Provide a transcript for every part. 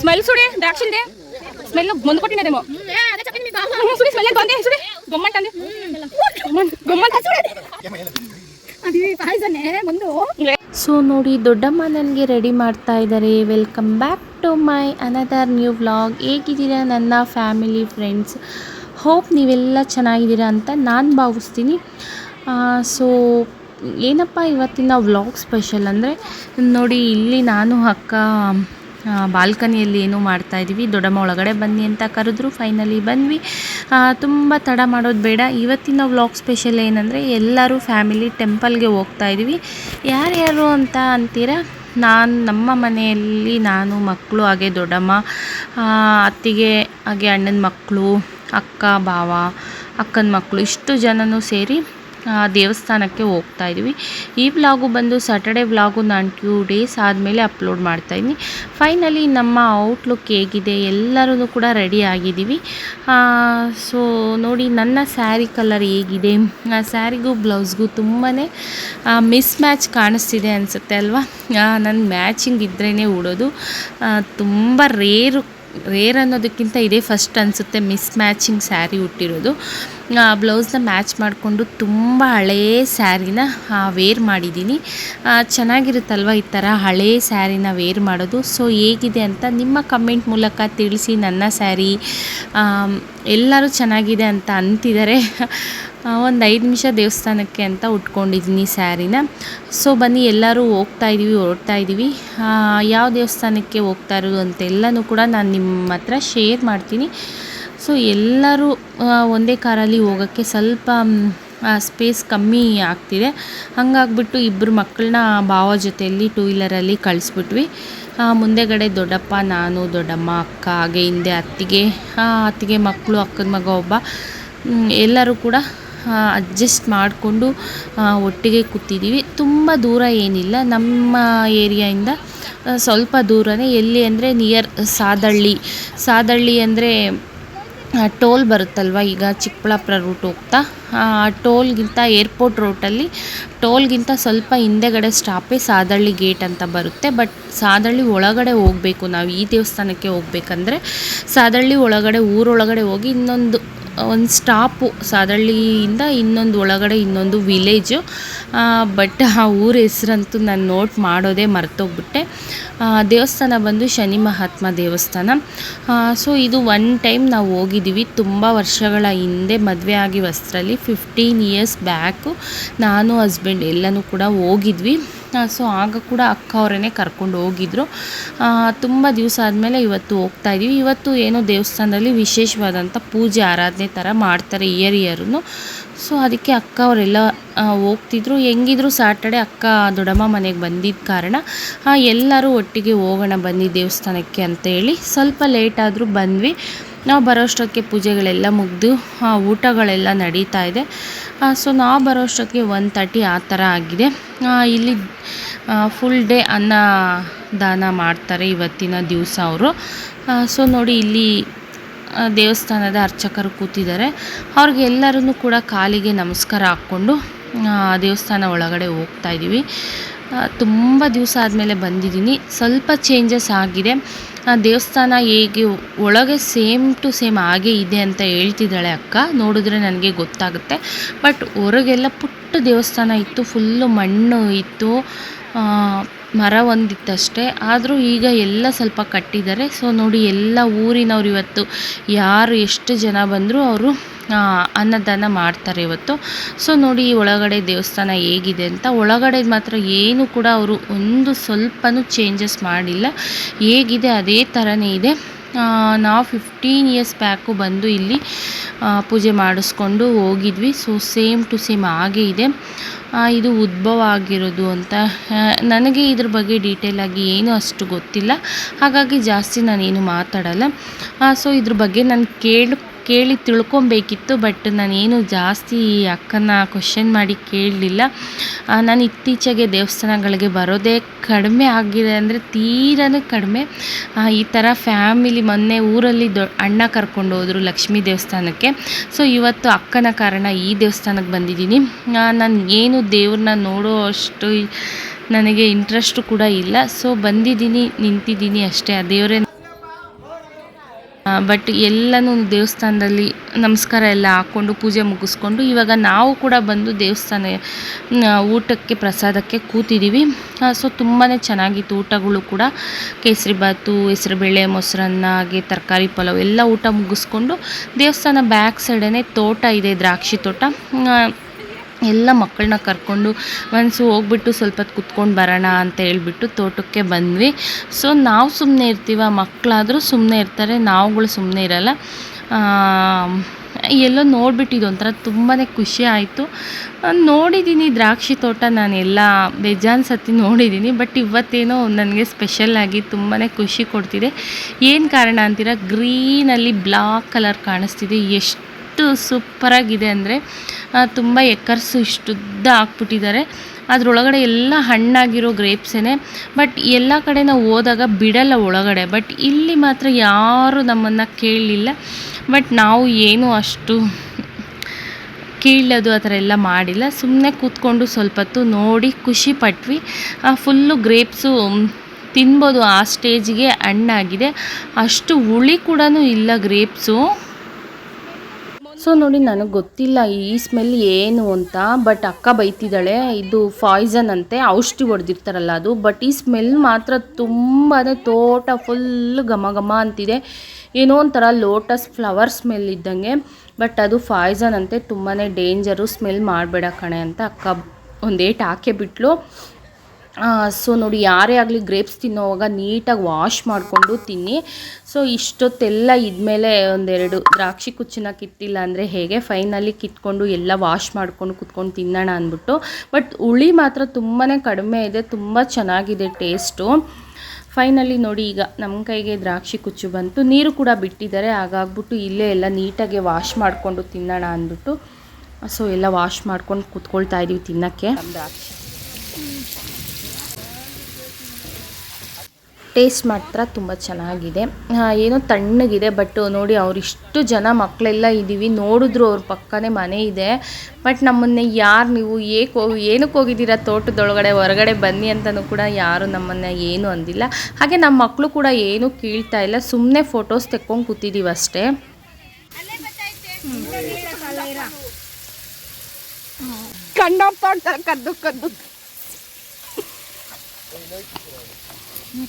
Smell చూడే ద్రాక్షిందే smell ముందు కొట్టినదేమో. చూడే స్మెల్ ఎంత ఉంది చూడే. గొమ్మంటుంది. ಸೊ ನೋಡಿ ದೊಡ್ಡಮ್ಮ ನನಗೆ ರೆಡಿ ಮಾಡ್ತಾ ಇದ್ದಾರೆ. Welcome back to my another new vlog ಹೇಗಿದ್ದೀರಾ ನನ್ನ ಫ್ಯಾಮಿಲಿ ಫ್ರೆಂಡ್ಸ್ ಹೋಪ್ ನೀವೆಲ್ಲ ಚೆನ್ನಾಗಿದ್ದೀರಾ ಅಂತ ನಾನು ಭಾವಿಸ್ತೀನಿ. ಸೊ ಏನಪ್ಪ ಇವತ್ತಿನ ವ್ಲಾಗ್ ಸ್ಪೆಷಲ್ ಅಂದರೆ, ನೋಡಿ, ಇಲ್ಲಿ ನಾನು ಅಕ್ಕ ಬಾಲ್ಕನಿಯಲ್ಲಿ ಏನೋ ಮಾಡ್ತಾ ಇದ್ದೀವಿ ದೊಡ್ಡಮ್ಮ ಒಳಗಡೆ ಬನ್ನಿ ಅಂತ ಕರೆದ್ರು. ಫೈನಲಿ ಬಂದ್ವಿ. ತುಂಬ ತಡ ಮಾಡೋದು ಬೇಡ. ಇವತ್ತಿನ ವ್ಲಾಗ್ ಸ್ಪೆಷಲ್ ಏನಂದರೆ ಎಲ್ಲರೂ ಫ್ಯಾಮಿಲಿ ಟೆಂಪಲ್ಗೆ ಹೋಗ್ತಾ ಇದ್ದೀವಿ ಯಾರ್ಯಾರು ಅಂತ ಅಂತೀರಾ? ನಾನು, ನಮ್ಮ ಮನೆಯಲ್ಲಿ ನಾನು ಮಕ್ಕಳು ಹಾಗೆ ದೊಡ್ಡಮ್ಮ ಅತ್ತಿಗೆ, ಹಾಗೆ ಅಣ್ಣನ ಮಕ್ಕಳು ಅಕ್ಕ, ಭಾವ, ಅಕ್ಕನ ಮಕ್ಕಳು ಇಷ್ಟು ಜನನೂ ಸೇರಿ ದೇವಸ್ಥಾನಕ್ಕೆ ಹೋಗ್ತಾ ಇದ್ದೀವಿ ಈ ವ್ಲಾಗು ಬಂದು ಸ್ಯಾಟರ್ಡೆ ವ್ಲಾಗು ನಾನು ಟ್ಯೂ ಡೇಸ್ ಆದಮೇಲೆ ಅಪ್ಲೋಡ್ ಮಾಡ್ತಾಯಿದ್ದೀನಿ ಫೈನಲಿ ನಮ್ಮ ಔಟ್ಲುಕ್ ಹೇಗಿದೆ ಎಲ್ಲರೂ ಕೂಡ ರೆಡಿ ಆಗಿದ್ದೀವಿ. ಸೊ ನೋಡಿ ನನ್ನ ಸ್ಯಾರಿ ಕಲರ್ ಹೇಗಿದೆ. ಆ ಸ್ಯಾರಿಗೂ ಬ್ಲೌಸ್ಗೂ ತುಂಬಾ ಮಿಸ್ ಮ್ಯಾಚ್ ಕಾಣಿಸ್ತಿದೆ ಅನಿಸುತ್ತೆ ಅಲ್ವಾ? ನನ್ನ ಮ್ಯಾಚಿಂಗ್ ಇದ್ರೇ ಉಡೋದು. ತುಂಬ ರೇರು ರೇರ್ ಅನ್ನೋದಕ್ಕಿಂತ ಇದೇ ಫಸ್ಟ್ ಅನಿಸುತ್ತೆ ಮಿಸ್ ಮ್ಯಾಚಿಂಗ್ ಸ್ಯಾರಿ ಉಟ್ಟಿರೋದು ಬ್ಲೌಸ್ನ ಮ್ಯಾಚ್ ಮಾಡಿಕೊಂಡು ತುಂಬ ಹಳೇ ಸ್ಯಾರಿನ ವೇರ್ ಮಾಡಿದ್ದೀನಿ. ಚೆನ್ನಾಗಿರುತ್ತಲ್ವ ಈ ಥರ ಹಳೇ ಸ್ಯಾರಿನ ವೇರ್ ಮಾಡೋದು? ಸೊ ಹೇಗಿದೆ ಅಂತ ನಿಮ್ಮ ಕಮೆಂಟ್ ಮೂಲಕ ತಿಳಿಸಿ ನನ್ನ ಸ್ಯಾರಿ ಎಲ್ಲರೂ ಚೆನ್ನಾಗಿದೆ ಅಂತ ಅಂತಿದ್ದಾರೆ. ಒಂದು ಐದು ನಿಮಿಷ ದೇವಸ್ಥಾನಕ್ಕೆ ಅಂತ ಉಟ್ಕೊಂಡಿದ್ದೀನಿ ಸ್ಯಾರಿನ. ಸೊ ಬನ್ನಿ, ಎಲ್ಲರೂ ಹೋಗ್ತಾ ಇದ್ದೀವಿ ಹೊರಡ್ತಾ ಇದ್ದೀವಿ ಯಾವ ದೇವಸ್ಥಾನಕ್ಕೆ ಹೋಗ್ತಾ ಇರೋದು ಅಂತೆಲ್ಲನೂ ಕೂಡ ನಾನು ನಿಮ್ಮ ಹತ್ರ ಶೇರ್ ಮಾಡ್ತೀನಿ. ಸೊ ಎಲ್ಲರೂ ಒಂದೇ ಕಾರಲ್ಲಿ ಹೋಗೋಕ್ಕೆ ಸ್ವಲ್ಪ ಸ್ಪೇಸ್ ಕಮ್ಮಿ ಆಗ್ತಿದೆ. ಹಾಗಾಗ್ಬಿಟ್ಟು ಇಬ್ಬರು ಮಕ್ಕಳನ್ನ ಭಾವ ಜೊತೆಯಲ್ಲಿ ಟೂ ವೀಲರಲ್ಲಿ ಕಳಿಸ್ಬಿಟ್ವಿ. ಮುಂದೆಗಡೆ ದೊಡ್ಡಪ್ಪ, ನಾನು, ದೊಡ್ಡಮ್ಮ, ಅಕ್ಕ, ಹಾಗೆ ಹಿಂದೆ ಅತ್ತಿಗೆ ಅತ್ತಿಗೆ ಮಕ್ಕಳು, ಅಕ್ಕನ ಮಗ, ಒಬ್ಬ. ಎಲ್ಲರೂ ಕೂಡ ಅಡ್ಜಸ್ಟ್ ಮಾಡಿಕೊಂಡು ಒಟ್ಟಿಗೆ ಕೂತಿದ್ದೀವಿ. ತುಂಬ ದೂರ ಏನಿಲ್ಲ. ನಮ್ಮ ಏರಿಯಾಯಿಂದ ಸ್ವಲ್ಪ ದೂರನೇ. ಎಲ್ಲಿ ಅಂದರೆ ನಿಯರ್ ಸಾದಳ್ಳಿ. ಸಾದಳ್ಳಿ ಅಂದರೆ ಟೋಲ್ ಬರುತ್ತಲ್ವ? ಈಗ ಚಿಕ್ಕಬಳ್ಳಾಪುರ ರೂಟ್ ಹೋಗ್ತಾ ಟೋಲ್ಗಿಂತ ಏರ್ಪೋರ್ಟ್ ರೂಟಲ್ಲಿ ಟೋಲ್ಗಿಂತ ಸ್ವಲ್ಪ ಹಿಂದೆಗಡೆ ಸ್ಟಾಪೇ ಸಾದಳ್ಳಿ ಗೇಟ್ ಅಂತ ಬರುತ್ತೆ. ಬಟ್ ಸಾದಳ್ಳಿ ಒಳಗಡೆ ಹೋಗಬೇಕು ನಾವು. ಈ ದೇವಸ್ಥಾನಕ್ಕೆ ಹೋಗ್ಬೇಕಂದ್ರೆ, ಸಾದಳ್ಳಿ ಒಳಗಡೆ, ಊರೊಳಗಡೆ ಹೋಗಿ ಇನ್ನೊಂದು ಒಂದು ಸ್ಟಾಪು ಸಾದಳ್ಳಿಯಿಂದ ಇನ್ನೊಂದು ಒಳಗಡೆ ಇನ್ನೊಂದು ವಿಲೇಜು ಬಟ್ ಆ ಊರ ಹೆಸ್ರಂತೂ ನಾನು ನೋಟ್ ಮಾಡೋದೇ ಮರ್ತೋಗ್ಬಿಟ್ಟೆ. ದೇವಸ್ಥಾನ ಬಂದು ಶನಿ ಮಹಾತ್ಮ ದೇವಸ್ಥಾನ. ಸೊ ಇದು ಒನ್ ಟೈಮ್ ನಾವು ಹೋಗಿದ್ದೀವಿ ತುಂಬ ವರ್ಷಗಳ ಹಿಂದೆ ಮದುವೆ ಆಗಿ ವಸ್ತ್ರಲ್ಲಿ ಫಿಫ್ಟೀನ್ ಇಯರ್ಸ್ ಬ್ಯಾಕು ನಾನು ಹಸ್ಬೆಂಡ್ ಎಲ್ಲನೂ ಕೂಡ ಹೋಗಿದ್ವಿ. ಸೊ ಆಗ ಕೂಡ ಅಕ್ಕ ಅವರೇ ಕರ್ಕೊಂಡು ಹೋಗಿದ್ರು. ತುಂಬ ದಿವಸ ಆದಮೇಲೆ ಇವತ್ತು ಹೋಗ್ತಾ ಇದೀವಿ. ಇವತ್ತು ಏನೋ ದೇವಸ್ಥಾನದಲ್ಲಿ ವಿಶೇಷವಾದಂಥ ಪೂಜೆ, ಆರಾಧನೆ ಥರ ಮಾಡ್ತಾರೆ ಇಯರ್ ಇಯರ್ನು ಸೊ ಅದಕ್ಕೆ ಅಕ್ಕ ಅವರೆಲ್ಲ ಹೋಗ್ತಿದ್ರು. ಹೆಂಗಿದ್ರು ಸ್ಯಾಟರ್ಡೆ ಅಕ್ಕ ದೊಡ್ಡಮ್ಮ ಮನೆಗೆ ಬಂದಿದ್ದ ಕಾರಣ ಎಲ್ಲರೂ ಒಟ್ಟಿಗೆ ಹೋಗೋಣ ಬನ್ನಿ ದೇವಸ್ಥಾನಕ್ಕೆ ಅಂತ ಹೇಳಿ ಸ್ವಲ್ಪ ಲೇಟ್ ಆದರೂ ಬಂದ್ವಿ. ನಾವು ಬರೋಷ್ಟಕ್ಕೆ ಪೂಜೆಗಳೆಲ್ಲ ಮುಗಿದು ಊಟಗಳೆಲ್ಲ ನಡೀತಾ ಇದೆ. ಸೊ ನಾವು ಬರೋಷ್ಟಕ್ಕೆ ಒನ್ ತರ್ಟಿ ಆ ಥರ ಆಗಿದೆ. ಇಲ್ಲಿ ಫುಲ್ ಡೇ ಅನ್ನ ದಾನ ಮಾಡ್ತಾರೆ ಇವತ್ತಿನ ದಿವಸ ಅವರು. ಸೊ ನೋಡಿ ಇಲ್ಲಿ ದೇವಸ್ಥಾನದ ಅರ್ಚಕರು ಕೂತಿದ್ದಾರೆ. ಅವ್ರಿಗೆಲ್ಲರೂ ಕೂಡ ಕಾಲಿಗೆ ನಮಸ್ಕಾರ ಹಾಕ್ಕೊಂಡು ದೇವಸ್ಥಾನ ಒಳಗಡೆ ಹೋಗ್ತಾ ಇದ್ದೀವಿ ತುಂಬ ದಿವಸ ಆದಮೇಲೆ ಬಂದಿದ್ದೀನಿ. ಸ್ವಲ್ಪ ಚೇಂಜಸ್ ಆಗಿದೆ. ದೇವಸ್ಥಾನ ಹೇಗೆ ಒಳಗೆ ಸೇಮ್ ಟು ಸೇಮ್ ಹಾಗೆ ಇದೆ ಅಂತ ಹೇಳ್ತಿದ್ದಾಳೆ ಅಕ್ಕ. ನೋಡಿದ್ರೆ ನನಗೆ ಗೊತ್ತಾಗುತ್ತೆ. ಬಟ್ ಹೊರಗೆಲ್ಲ ಪುಟ್ಟ ದೇವಸ್ಥಾನ ಇತ್ತು ಫುಲ್ಲು ಮಣ್ಣು ಇತ್ತು. ಮರ ಒಂದಿತ್ತಷ್ಟೇ, ಆದರೂ ಈಗ ಎಲ್ಲ ಸ್ವಲ್ಪ ಕಟ್ಟಿದ್ದಾರೆ. ಸೊ, ನೋಡಿ, ಎಲ್ಲ ಊರಿನವ್ರು ಇವತ್ತು ಯಾರು ಎಷ್ಟು ಜನ ಬಂದರೂ ಅವರು ಅನ್ನದಾನ ಮಾಡ್ತಾರೆ ಇವತ್ತು. ಸೊ, ನೋಡಿ ಒಳಗಡೆ ದೇವಸ್ಥಾನ ಹೇಗಿದೆ ಅಂತ. ಒಳಗಡೆ ಮಾತ್ರ ಏನು ಕೂಡ ಅವರು ಒಂದು ಸ್ವಲ್ಪನೂ ಚೇಂಜಸ್ ಮಾಡಿಲ್ಲ. ಹೇಗಿದೆ, ಅದೇ ಥರನೇ ಇದೆ. ನಾವು ಫಿಫ್ಟೀನ್ ಇಯರ್ಸ್ ಬ್ಯಾಕು ಬಂದು ಇಲ್ಲಿ ಪೂಜೆ ಮಾಡಿಸ್ಕೊಂಡು ಹೋಗಿದ್ವಿ. ಸೊ ಸೇಮ್ ಟು ಸೇಮ್ ಹಾಗೆ ಇದೆ. ಇದು ಉದ್ಭವ ಆಗಿರೋದು ಅಂತ ನನಗೆ ಇದ್ರ ಬಗ್ಗೆ ಡೀಟೇಲ್ ಆಗಿ ಏನು ಅಷ್ಟು ಗೊತ್ತಿಲ್ಲ. ಹಾಗಾಗಿ ಜಾಸ್ತಿ ನಾನೇನು ಮಾತಾಡಲ್ಲ. ಸೊ ಇದ್ರ ಬಗ್ಗೆ ನಾನು ಕೇಳಿ ಕೇಳಿ ತಿಳ್ಕೊಬೇಕಿತ್ತು ಬಟ್ ನಾನೇನು ಜಾಸ್ತಿ ಅಕ್ಕನ ಕ್ವಶನ್ ಮಾಡಿ ಕೇಳಲಿಲ್ಲ. ನಾನು ಇತ್ತೀಚೆಗೆ ದೇವಸ್ಥಾನಗಳಿಗೆ ಬರೋದೇ ಕಡಿಮೆ ಆಗಿದೆ ಅಂದರೆ ತೀರನೇ ಕಡಿಮೆ. ಈ ಥರ ಫ್ಯಾಮಿಲಿ ಮೊನ್ನೆ ಊರಲ್ಲಿ ದೊ, ಅಣ್ಣ ಕರ್ಕೊಂಡು ಹೋದರು ಲಕ್ಷ್ಮೀ ದೇವಸ್ಥಾನಕ್ಕೆ. ಸೊ ಇವತ್ತು ಅಕ್ಕನ ಕಾರಣ ಈ ದೇವಸ್ಥಾನಕ್ಕೆ ಬಂದಿದ್ದೀನಿ. ನಾನು ಏನು ದೇವ್ರನ್ನ ನೋಡೋ ಅಷ್ಟು ನನಗೆ ಇಂಟ್ರೆಸ್ಟು ಕೂಡ ಇಲ್ಲ. ಸೊ ಬಂದಿದ್ದೀನಿ, ನಿಂತಿದ್ದೀನಿ ಅಷ್ಟೇ. ಆ ದೇವರೇ ಬಟ್ ಎಲ್ಲನೂ ದೇವಸ್ಥಾನದಲ್ಲಿ ನಮಸ್ಕಾರ ಎಲ್ಲ ಹಾಕ್ಕೊಂಡು ಪೂಜೆ ಮುಗಿಸ್ಕೊಂಡು ಇವಾಗ ನಾವು ಕೂಡ ಬಂದು ದೇವಸ್ಥಾನ ಊಟಕ್ಕೆ ಪ್ರಸಾದಕ್ಕೆ ಕೂತಿದ್ದೀವಿ. ಸೊ ತುಂಬಾ ಚೆನ್ನಾಗಿತ್ತು ಊಟಗಳು ಕೂಡ. ಕೇಸರಿಬಾತು ಹೆಸರುಬೇಳೆ ಮೊಸರನ್ನ, ಹಾಗೆ ತರಕಾರಿ, ಪಲಾವ್ ಎಲ್ಲ ಊಟ ಮುಗಿಸ್ಕೊಂಡು ದೇವಸ್ಥಾನ ಬ್ಯಾಕ್ ಸೈಡೇ ತೋಟ ಇದೆ, ದ್ರಾಕ್ಷಿ ತೋಟ. ಎಲ್ಲ ಮಕ್ಕಳನ್ನ ಕರ್ಕೊಂಡು ಮನಸ್ಸು ಹೋಗ್ಬಿಟ್ಟು ಸ್ವಲ್ಪ ಹೊತ್ತು ಕುತ್ಕೊಂಡು ಬರೋಣ ಅಂತ ಹೇಳ್ಬಿಟ್ಟು ತೋಟಕ್ಕೆ ಬಂದ್ವಿ. ಸೊ ನಾವು ಸುಮ್ಮನೆ ಇರ್ತೀವ ಮಕ್ಕಳಾದರೂ ಸುಮ್ಮನೆ ಇರ್ತಾರೆ, ನಾವುಗಳು ಸುಮ್ಮನೆ ಇರಲ್ಲ. ಎಲ್ಲೋ ನೋಡಿಬಿಟ್ಟು ಇದೊಂಥರ ತುಂಬಾ ಖುಷಿ ಆಯಿತು. ನೋಡಿದ್ದೀನಿ ದ್ರಾಕ್ಷಿ ತೋಟ ನಾನು ಎಲ್ಲ ಬೇಜಾನ್ ಸತಿ ನೋಡಿದ್ದೀನಿ ಬಟ್ ಇವತ್ತೇನೋ ನನಗೆ ಸ್ಪೆಷಲ್ಲಾಗಿ ತುಂಬಾ ಖುಷಿ ಕೊಡ್ತಿದೆ. ಏನು ಕಾರಣ ಅಂತೀರ, ಗ್ರೀನಲ್ಲಿ ಬ್ಲಾಕ್ ಕಲರ್ ಕಾಣಿಸ್ತಿದೆ, ಎಷ್ಟು ಎಷ್ಟು ಸೂಪರಾಗಿದೆ ಅಂದರೆ ತುಂಬ ಎಕ್ಕರ್ಸು ಇಷ್ಟುದ್ದ ಹಾಕ್ಬಿಟ್ಟಿದ್ದಾರೆ. ಅದರೊಳಗಡೆ ಎಲ್ಲ ಹಣ್ಣಾಗಿರೋ ಗ್ರೇಪ್ಸೇ ಬಟ್ ಎಲ್ಲ ಕಡೆ ನಾವು ಹೋದಾಗ ಬಿಡಲ್ಲ ಒಳಗಡೆ. ಬಟ್ ಇಲ್ಲಿ ಮಾತ್ರ ಯಾರು ನಮ್ಮನ್ನು ಕೇಳಲಿಲ್ಲ. ಬಟ್ ನಾವು ಏನು ಅಷ್ಟು ಕೀಳೋದು ಆ ಥರ ಎಲ್ಲ ಮಾಡಿಲ್ಲ. ಸುಮ್ಮನೆ ಕೂತ್ಕೊಂಡು ಸ್ವಲ್ಪ ಹೊತ್ತು ನೋಡಿ ಖುಷಿ ಪಟ್ವಿ. ಫುಲ್ಲು ಗ್ರೇಪ್ಸು ತಿನ್ಬೋದು ಆ ಸ್ಟೇಜಿಗೆ ಹಣ್ಣಾಗಿದೆ. ಅಷ್ಟು ಹುಳಿ ಕೂಡ ಇಲ್ಲ ಗ್ರೇಪ್ಸು ಸೊ ನೋಡಿ, ನನಗೆ ಗೊತ್ತಿಲ್ಲ ಈ ಸ್ಮೆಲ್ ಏನು ಅಂತ ಬಟ್ ಅಕ್ಕ ಬೈತಿದ್ದಾಳೆ, ಇದು ಪಾಯ್ಸನ್ ಅಂತೆ, ಔಷಧಿ ಹೊಡೆದಿರ್ತಾರಲ್ಲ ಅದು ಬಟ್ ಈ ಸ್ಮೆಲ್ ಮಾತ್ರ ತುಂಬಾ ತೋಟ ಫುಲ್ ಘಮ ಘಮ ಅಂತಿದೆ. ಏನೋ ಒಂಥರ ಲೋಟಸ್ ಫ್ಲವರ್ ಸ್ಮೆಲ್ ಇದ್ದಂಗೆ ಬಟ್ ಅದು ಪಾಯ್ಸನ್ ಅಂತೆ ತುಂಬಾ ಡೇಂಜರು ಸ್ಮೆಲ್ ಮಾಡಬೇಡ ಕಣೆ ಅಂತ ಅಕ್ಕ ಒಂದೇಟ್ ಹಾಕೇ ಬಿಟ್ಲು. ಸೊ ನೋಡಿ, ಯಾರೇ ಆಗಲಿ ಗ್ರೇಪ್ಸ್ ತಿನ್ನೋವಾಗ ನೀಟಾಗಿ ವಾಶ್ ಮಾಡಿಕೊಂಡು ತಿನ್ನಿ. ಸೊ ಇಷ್ಟೊತ್ತೆಲ್ಲ ಇದ್ಮೇಲೆ ಒಂದೆರಡು ದ್ರಾಕ್ಷಿ ಕುಚ್ಚಿನ ಕಿತ್ತಿಲ್ಲ ಅಂದರೆ ಹೇಗೆ? ಫೈನಲಿ ಕಿತ್ಕೊಂಡು ಎಲ್ಲ ವಾಶ್ ಮಾಡ್ಕೊಂಡು ಕುತ್ಕೊಂಡು ತಿನ್ನೋಣ ಅಂದ್ಬಿಟ್ಟು. ಬಟ್ ಹುಳಿ ಮಾತ್ರ ತುಂಬಾ ಕಡಿಮೆ ಇದೆ, ತುಂಬ ಚೆನ್ನಾಗಿದೆ ಟೇಸ್ಟು ಫೈನಲಿ ನೋಡಿ, ಈಗ ನಮ್ಮ ಕೈಗೆ ದ್ರಾಕ್ಷಿ ಕುಚ್ಚು ಬಂತು. ನೀರು ಕೂಡ ಬಿಟ್ಟಿದ್ದಾರೆ, ಹಾಗಾಗ್ಬಿಟ್ಟು ಇಲ್ಲೇ ಎಲ್ಲ ನೀಟಾಗಿ ವಾಶ್ ಮಾಡಿಕೊಂಡು ತಿನ್ನೋಣ ಅಂದ್ಬಿಟ್ಟು. ಸೊ ಎಲ್ಲ ವಾಶ್ ಮಾಡ್ಕೊಂಡು ಕುತ್ಕೊಳ್ತಾ ಇದೀವಿ ತಿನ್ನೋಕ್ಕೆ. ಟೇಸ್ಟ್ ಮಾತ್ರ ತುಂಬ ಚೆನ್ನಾಗಿದೆ. ಏನೋ ತಣ್ಣಗಿದೆ ಬಟ್ ನೋಡಿ ಅವರಿಷ್ಟು ಜನ ಮಕ್ಕಳೆಲ್ಲ ಇದ್ದೀವಿ ನೋಡಿದ್ರು ಅವ್ರ ಪಕ್ಕನೇ ಮನೆ ಇದೆ. ಬಟ್ ನಮ್ಮನ್ನೇ ಯಾರು ನೀವು ಏಕೆ ಹೋಗಿ ಏನಕ್ಕೆ ಹೋಗಿದ್ದೀರಾ? ತೋಟದೊಳಗಡೆ, ಹೊರಗಡೆ ಬನ್ನಿ ಅಂತಲೂ ಕೂಡ ಯಾರು ನಮ್ಮನ್ನು ಏನು ಅಂದಿಲ್ಲ. ಹಾಗೆ ನಮ್ಮ ಮಕ್ಕಳು ಕೂಡ ಏನೂ ಕೀಳ್ತಾ ಇಲ್ಲ. ಸುಮ್ಮನೆ ಫೋಟೋಸ್ ತೆಕ್ಕೊಂಡು ಕೂತಿದ್ದೀವಿ ಅಷ್ಟೇ. ಕದ್ದು ಕದ್ದು.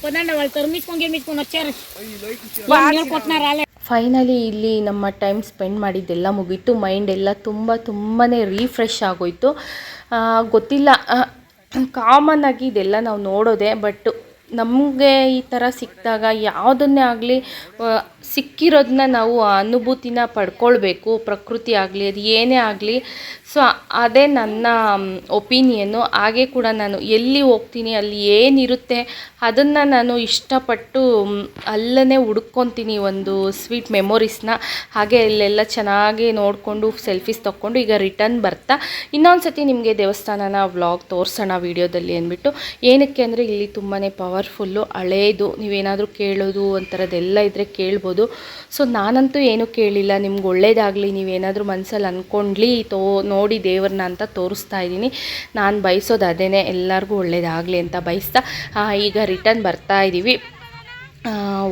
పదండి వాళ్ళు తరిమించుకొని గిరిమించుకొని వచ్చారు వాళ్ళు నీళ్ళు కొట్టినా రాలే ಫೈನಲಿ ಇಲ್ಲಿ ನಮ್ಮ ಟೈಮ್ ಸ್ಪೆಂಡ್ ಮಾಡಿದ್ದೆಲ್ಲ ಮುಗೀತು ಮೈಂಡ್ ಎಲ್ಲ ತುಂಬ ತುಂಬಾ ರೀಫ್ರೆಶ್ ಆಗೋಯ್ತು ಆ, ಗೊತ್ತಿಲ್ಲ ಕಾಮನ್ ಆಗಿ ಇದೆಲ್ಲ ನಾವು ನೋಡೋದೆ ಬಟ್ ನಮಗೆ ಈ ಥರ ಸಿಕ್ಕಿದಾಗ ಯಾವುದನ್ನೇ ಆಗಲಿ ಸಿಕ್ಕಿರೋದನ್ನ ನಾವು ಆ ಅನುಭೂತಿನ ಪಡ್ಕೊಳ್ಬೇಕು ಪ್ರಕೃತಿ ಆಗಲಿ ಅದು ಏನೇ ಆಗಲಿ ಸೊ ಅದೇ ನನ್ನ ಒಪಿನಿಯನ್ನು ಹಾಗೆ ಕೂಡ ನಾನು ಎಲ್ಲಿ ಹೋಗ್ತೀನಿ, ಅಲ್ಲಿ ಏನಿರುತ್ತೆ, ಅದನ್ನು ನಾನು ಇಷ್ಟಪಟ್ಟು ಅಲ್ಲೇ ಹುಡ್ಕೊತೀನಿ ಒಂದು ಸ್ವೀಟ್ ಮೆಮೊರೀಸ್ನ ಹಾಗೆ ಅಲ್ಲೆಲ್ಲ ಚೆನ್ನಾಗಿ ನೋಡಿಕೊಂಡು ಸೆಲ್ಫೀಸ್ ತೊಗೊಂಡು ಈಗ ರಿಟರ್ನ್ ಬರ್ತಾ. ಇನ್ನೊಂದು ಸತಿ ನಿಮಗೆ ದೇವಸ್ಥಾನನ ವ್ಲಾಗ್ ತೋರಿಸೋಣ ವೀಡಿಯೋದಲ್ಲಿ ಅಂದ್ಬಿಟ್ಟು. ಏನಕ್ಕೆ ಅಂದರೆ ಇಲ್ಲಿ ತುಂಬಾ ಪವರ್ಫುಲ್ಲು ಹಳೇದು. ನೀವೇನಾದರೂ ಕೇಳೋದು, ಒಂಥರದ್ದೆಲ್ಲ ಇದ್ದರೆ ಕೇಳ್ಬೋದು. ಸೊ ನಾನಂತೂ ಏನೂ ಕೇಳಿಲ್ಲ. ನಿಮ್ಗೆ ಒಳ್ಳೇದಾಗಲಿ. ನೀವೇನಾದರೂ ಮನಸ್ಸಲ್ಲಿ ಅಂದ್ಕೊಂಡ್ಲಿ ತೋ ನೋಡಿ ದೇವ್ರನ್ನ ಅಂತ ತೋರಿಸ್ತಾ ಇದ್ದೀನಿ. ನಾನು ಬಯಸೋದು ಅದೇನೆ, ಎಲ್ಲರಿಗೂ ಒಳ್ಳೆಯದಾಗಲಿ ಅಂತ ಬಯಸ್ತಾ ಈಗ ರಿಟರ್ನ್ ಬರ್ತಾ ಇದ್ದೀವಿ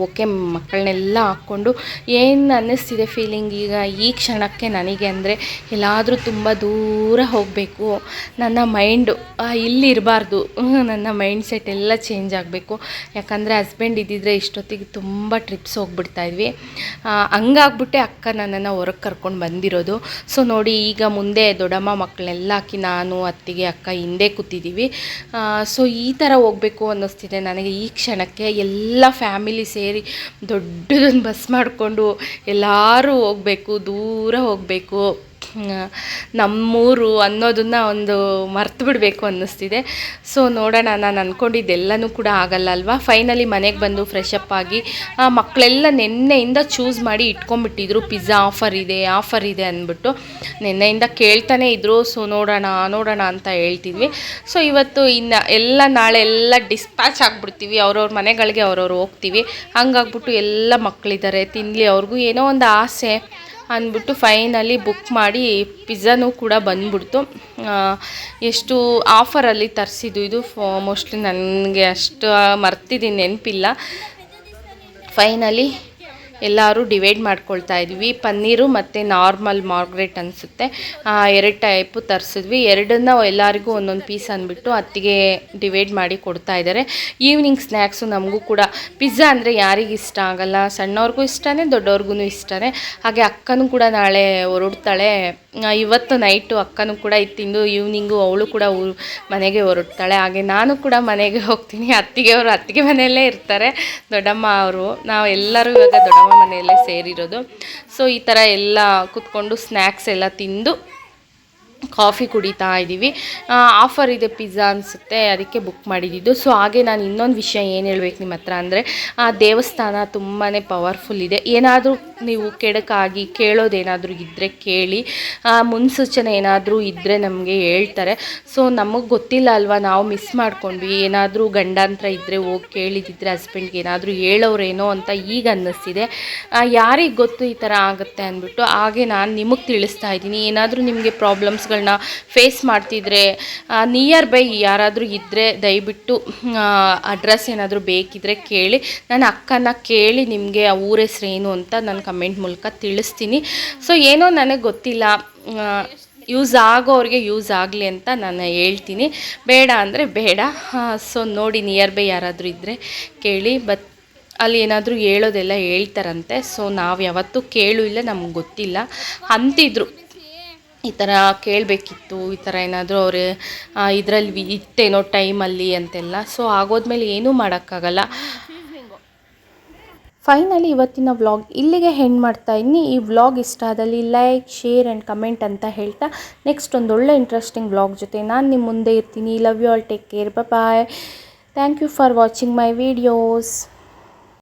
ಓಕೆ ಮಕ್ಕಳನ್ನೆಲ್ಲ ಹಾಕ್ಕೊಂಡು ಏನು ಅನ್ನಿಸ್ತಿದೆ ಫೀಲಿಂಗ್ ಈಗ? ಈ ಕ್ಷಣಕ್ಕೆ ನನಗೆ ಅಂದರೆ ಎಲ್ಲಾದರೂ ತುಂಬ ದೂರ ಹೋಗಬೇಕು. ನನ್ನ ಮೈಂಡು ಇಲ್ಲಿ ಇರಬಾರ್ದು. ನನ್ನ ಮೈಂಡ್ ಸೆಟ್ ಎಲ್ಲ ಚೇಂಜ್ ಆಗಬೇಕು. ಯಾಕಂದರೆ ಹಸ್ಬೆಂಡ್ ಇದ್ದಿದ್ರೆ ಇಷ್ಟೊತ್ತಿಗೆ ತುಂಬ ಟ್ರಿಪ್ಸ್ ಹೋಗ್ಬಿಡ್ತಾ ಇದ್ವಿ. ಆ, ಹಂಗಾಗ್ಬಿಟ್ಟೆ ಅಕ್ಕ ನನ್ನನ್ನು ಹೊರಗೆ ಕರ್ಕೊಂಡು ಬಂದಿರೋದು. ಸೊ ನೋಡಿ ಈಗ ಮುಂದೆ ದೊಡ್ಡಮ್ಮ ಮಕ್ಕಳನ್ನೆಲ್ಲ ಹಾಕಿ ನಾನು ಅತ್ತಿಗೆ ಅಕ್ಕ ಹಿಂದೆ ಕೂತಿದ್ದೀವಿ ಸೊ ಈ ಥರ ಹೋಗಬೇಕು ಅನ್ನಿಸ್ತಿದೆ ನನಗೆ ಈ ಕ್ಷಣಕ್ಕೆ. ಎಲ್ಲ ಫ್ಯಾಮಿಲಿ ಸೇರಿ ದೊಡ್ಡದೊಂದು ಬಸ್ ಮಾಡಿಕೊಂಡು ಎಲ್ಲರೂ ಹೋಗಬೇಕು ದೂರ ಹೋಗಬೇಕು. ನಮ್ಮೂರು ಅನ್ನೋದನ್ನ ಒಂದು ಮರ್ತು ಬಿಡಬೇಕು ಅನ್ನಿಸ್ತಿದೆ. ಸೊ ನೋಡೋಣ, ನಾನು ಅಂದ್ಕೊಂಡಿದ್ದೆಲ್ಲನೂ ಕೂಡ ಆಗಲ್ಲ ಅಲ್ವಾ? ಫೈನಲಿ ಮನೆಗೆ ಬಂದು ಫ್ರೆಶ್ ಅಪ್ ಆಗಿ ಮಕ್ಕಳೆಲ್ಲ ನಿನ್ನೆಯಿಂದ ಚೂಸ್ ಮಾಡಿ ಇಟ್ಕೊಂಡ್ಬಿಟ್ಟಿದ್ರು. ಪಿಜ್ಜಾ ಆಫರ್ ಇದೆ ಆಫರ್ ಇದೆ ಅಂದ್ಬಿಟ್ಟು ನಿನ್ನೆಯಿಂದ ಕೇಳ್ತಾನೆ ಇದ್ರು. ಸೊ ನೋಡೋಣ ನೋಡೋಣ ಅಂತ ಹೇಳ್ತಿದ್ವಿ. ಸೊ ಇವತ್ತು ಇನ್ನು ಎಲ್ಲ ನಾಳೆ ಎಲ್ಲ ಡಿಸ್ಪ್ಯಾಚ್ ಆಗಿಬಿಡ್ತೀವಿ. ಅವ್ರವ್ರ ಮನೆಗಳಿಗೆ ಅವ್ರವ್ರು ಹೋಗ್ತೀವಿ. ಹಂಗಾಗ್ಬಿಟ್ಟು ಎಲ್ಲ ಮಕ್ಕಳಿದ್ದಾರೆ ತಿನ್ನಲಿ ಅವ್ರಿಗೂ ಏನೋ ಒಂದು ಆಸೆ. ಅಂದ್ಬಿಟ್ಟು ಫೈನಲಿ ಬುಕ್ ಮಾಡಿ ಪಿಜ್ಜಾನೂ ಕೂಡ ಬಂದ್ಬಿಡ್ತು. ಎಷ್ಟು ಆಫರಲ್ಲಿ ತರಿಸಿದ್ದು ಇದು ಮೋಸ್ಟ್ಲಿ ನನಗೆ ಅಷ್ಟು ಮರ್ತಿದ್ದೀನಿ ನೆನಪಿಲ್ಲ. ಫೈನಲಿ ಎಲ್ಲರೂ ಡಿವೈಡ್ ಮಾಡ್ಕೊಳ್ತಾ ಇದ್ವಿ. ಪನ್ನೀರು ಮತ್ತು ನಾರ್ಮಲ್ ಮಾರ್ಗ್ರೆಟ್ ಅನಿಸುತ್ತೆ. ಎರಡು ಟೈಪು ತರಿಸಿದ್ವಿ. ಎರಡನ್ನ ಎಲ್ಲರಿಗೂ ಒಂದೊಂದು ಪೀಸ್ ಅಂದ್ಬಿಟ್ಟು ಅತ್ತಿಗೆ ಡಿವೈಡ್ ಮಾಡಿ ಕೊಡ್ತಾ ಇದ್ದಾರೆ ಈವ್ನಿಂಗ್ ಸ್ನ್ಯಾಕ್ಸು ನಮಗೂ ಕೂಡ. ಪಿಜ್ಜಾ ಅಂದರೆ ಯಾರಿಗೆ ಇಷ್ಟ ಆಗಲ್ಲ. ಸಣ್ಣವ್ರಿಗೂ ಇಷ್ಟನೇ, ದೊಡ್ಡವ್ರಿಗೂ ಇಷ್ಟನೇ. ಹಾಗೆ ಅಕ್ಕನೂ ಕೂಡ ನಾಳೆ ಹೊರಡ್ತಾಳೆ. ಇವತ್ತು ನೈಟು ಅಕ್ಕನೂ ಕೂಡ ಇದು ತಿಂದು ಈವ್ನಿಂಗು ಅವಳು ಕೂಡ ಊರು ಮನೆಗೆ ಹೊರಡ್ತಾಳೆ. ಹಾಗೆ ನಾನು ಕೂಡ ಮನೆಗೆ ಹೋಗ್ತೀನಿ. ಅತ್ತಿಗೆ ಅವರು ಅತ್ತಿಗೆ ಮನೆಯಲ್ಲೇ ಇರ್ತಾರೆ, ದೊಡ್ಡಮ್ಮ ಅವರು. ನಾವು ಎಲ್ಲರೂ ಇವಾಗ ದೊಡ್ಡಮ್ಮ ಮನೆಯಲ್ಲೇ ಸೇರಿರೋದು. ಸೊ ಈ ಥರ ಎಲ್ಲ ಕೂತ್ಕೊಂಡು ಸ್ನ್ಯಾಕ್ಸ್ ಎಲ್ಲ ತಿಂದು ಕಾಫಿ ಕುಡಿತಾ ಇದ್ದೀವಿ. ಆಫರ್ ಇದೆ ಪಿಜ್ಜಾ ಅನಿಸುತ್ತೆ, ಅದಕ್ಕೆ ಬುಕ್ ಮಾಡಿದ್ದು. ಸೊ ಹಾಗೆ ನಾನು ಇನ್ನೊಂದು ವಿಷಯ ಏನು ಹೇಳ್ಬೇಕು ನಿಮ್ಮ ಹತ್ರ ಅಂದರೆ, ಆ ದೇವಸ್ಥಾನ ತುಂಬಾ ಪವರ್ಫುಲ್ ಇದೆ. ಏನಾದರೂ ನೀವು ಕೆಡಕಾಗಿ ಕೇಳೋದೇನಾದರೂ ಇದ್ದರೆ ಕೇಳಿ ಆ, ಮುನ್ಸೂಚನೆ ಏನಾದರೂ ಇದ್ದರೆ ನಮಗೆ ಹೇಳ್ತಾರೆ. ಸೊ ನಮಗೆ ಗೊತ್ತಿಲ್ಲ ಅಲ್ವಾ ನಾವು ಮಿಸ್ ಮಾಡ್ಕೊಂಡ್ವಿ ಏನಾದರೂ ಗಂಡಾಂತರ ಇದ್ದರೆ ಹೋಗಿ ಕೇಳಿದಿದ್ರೆ ಹಸ್ಬೆಂಡ್ಗೆ ಏನಾದರೂ ಹೇಳೋರೇನೋ ಅಂತ ಈಗ ಅನ್ನಿಸ್ತಿದೆ. ಯಾರಿಗೆ ಗೊತ್ತು ಈ ಥರ ಆಗುತ್ತೆ ಅಂದ್ಬಿಟ್ಟು ಹಾಗೆ ನಾನು ನಿಮಗೆ ತಿಳಿಸ್ತಾ ಇದ್ದೀನಿ. ಏನಾದರೂ ನಿಮಗೆ ಪ್ರಾಬ್ಲಮ್ಸ್ಗಳನ್ನ ಫೇಸ್ ಮಾಡ್ತಿದ್ರೆ ನಿಯರ್ ಬೈ ಯಾರಾದರೂ ಇದ್ದರೆ ದಯವಿಟ್ಟು ಅಡ್ರೆಸ್ ಏನಾದರೂ ಬೇಕಿದ್ರೆ ಕೇಳಿ. ನಾನು ಅಕ್ಕನ ಕೇಳಿ ನಿಮಗೆ ಆ ಊರ ಹೆಸ್ರು ಏನು ಅಂತ ನಾನು ಕಮೆಂಟ್ ಮೂಲಕ ತಿಳಿಸ್ತೀನಿ. ಸೊ ಏನೋ ನನಗೆ ಗೊತ್ತಿಲ್ಲ. ಯೂಸ್ ಆಗೋರಿಗೆ ಯೂಸ್ ಆಗಲಿ ಅಂತ ನಾನು ಹೇಳ್ತೀನಿ. ಬೇಡ ಅಂದರೆ ಬೇಡ. ಸೊ ನೋಡಿ ನಿಯರ್ ಬೈ ಯಾರಾದರೂ ಇದ್ದರೆ ಕೇಳಿ. ಬಟ್ ಅಲ್ಲಿ ಏನಾದರೂ ಹೇಳೋದೆಲ್ಲ ಹೇಳ್ತಾರಂತೆ. ಸೊ ನಾವು ಯಾವತ್ತೂ ಕೇಳು ಇಲ್ಲ, ನಮ್ಗೆ ಗೊತ್ತಿಲ್ಲ. ಅಂತಿದ್ರು. ಈ ಥರ ಕೇಳಬೇಕಿತ್ತು. ಈ ಥರ ಏನಾದರೂ ಅವರು ಇದರಲ್ಲಿ ಇತ್ತೇನೋ ಟೈಮಲ್ಲಿ ಅಂತೆಲ್ಲ. ಸೊ ಆಗೋದ್ಮೇಲೆ ಏನೂ ಮಾಡೋಕ್ಕಾಗಲ್ಲ. ಫೈನಲಿ ಇವತ್ತಿನ ವ್ಲಾಗ್ ಇಲ್ಲಿಗೆ ಹೆಣ್ಣು ಮಾಡ್ತಾ ಇದ್ದೀನಿ. ಈ ವ್ಲಾಗ್ ಇಷ್ಟ ಆದಲ್ಲಿ ಲೈಕ್ ಶೇರ್ ಆ್ಯಂಡ್ ಕಮೆಂಟ್ ಅಂತ ಹೇಳ್ತಾ ನೆಕ್ಸ್ಟ್ ಒಂದು ಒಳ್ಳೆ ಇಂಟ್ರೆಸ್ಟಿಂಗ್ ವ್ಲಾಗ್ ಜೊತೆ ನಾನು ನಿಮ್ಮ ಮುಂದೆ ಇರ್ತೀನಿ. Love you all take care bye thank you for watching my videos